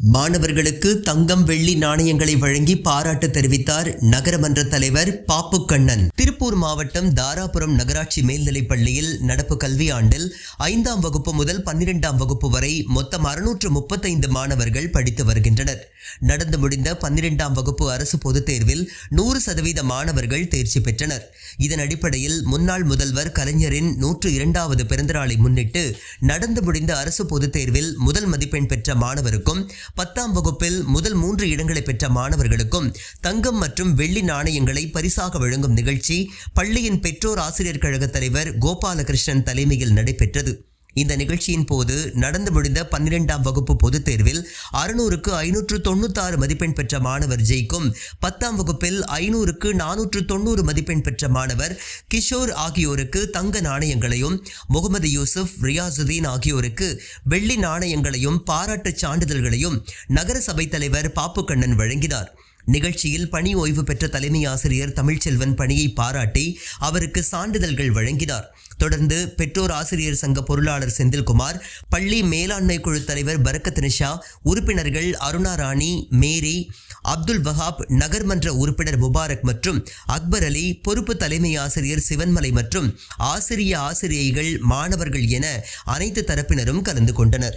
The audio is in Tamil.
மாணவர்களுக்கு தங்கம் வெள்ளி நாணயங்களை வழங்கி பாராட்டு தெரிவித்தார் நகரமன்ற தலைவர் பாப்பு கண்ணன் திருப்பூர் மாவட்டம் தாராபுரம் நகராட்சி மேல்நிலைப் பள்ளியில் நடப்பு கல்வியாண்டில் ஐந்தாம் வகுப்பு முதல் பன்னிரெண்டாம் வகுப்பு வரை மொத்தம் அறுநூற்று முப்பத்தைந்து மாணவர்கள் படித்து வருகின்றனர். நடந்து முடிந்த பன்னிரெண்டாம் வகுப்பு அரசு பொதுத் தேர்வில் நூறு சதவீத மாணவர்கள் தேர்ச்சி பெற்றனர். இதன் அடிப்படையில் முன்னாள் முதல்வர் கலைஞரின் நூற்று இரண்டாவது பிறந்தநாளை முன்னிட்டு நடந்து முடிந்த அரசு பொதுத் தேர்வில் முதல் மதிப்பெண் பெற்ற மாணவருக்கும் பத்தாம் வகுப்பில் முதல் மூன்று இடங்களை பெற்ற மாணவர்களுக்கும் தங்கம் மற்றும் வெள்ளி நாணயங்களை பரிசாக வழங்கும் நிகழ்ச்சி பள்ளியின் பெற்றோர் ஆசிரியர் கழக தலைவர் கோபாலகிருஷ்ணன் தலைமையில் நடைபெற்றது. இந்த நிகழ்ச்சியின் போது நடந்து முடிந்த பன்னிரெண்டாம் வகுப்பு பொதுத் தேர்வில் அறுநூறுக்கு ஐநூற்று தொண்ணூத்தாறு மதிப்பெண் பெற்ற மாணவர் ஜெய்க்கும். பத்தாம் வகுப்பில் ஐநூறுக்கு நானூற்று தொண்ணூறு மதிப்பெண் பெற்ற மாணவர் கிஷோர் ஆகியோருக்கு தங்க நாணயங்களையும் முகமது யூசுப் ரியாசுதீன் ஆகியோருக்கு வெள்ளி நாணயங்களையும் பாராட்டுச் சான்றிதழ்களையும் நகர சபைத் தலைவர் பாப்புக்கண்ணன் வழங்கினார். நிகழ்ச்சியில் பணி ஓய்வு பெற்ற தலைமை ஆசிரியர் தமிழ்ச்செல்வன் பணியை பாராட்டி அவருக்கு சான்றிதழ்கள் வழங்கினார். தொடர்ந்து பெற்றோர் ஆசிரியர் சங்க பொருளாளர் செந்தில்குமார் பள்ளி மேலாண்மை குழு தலைவர் பரக்கத் நிஷா உறுப்பினர்கள் அருணா ராணி மேரி அப்துல் வஹாப் நகர்மன்ற உறுப்பினர் முபாரக் மற்றும் அக்பர் அலி பொறுப்பு தலைமை ஆசிரியர் சிவன்மலை மற்றும் ஆசிரிய ஆசிரியைகள் மாணவர்கள் என அனைத்து தரப்பினரும் கலந்து கொண்டனர்.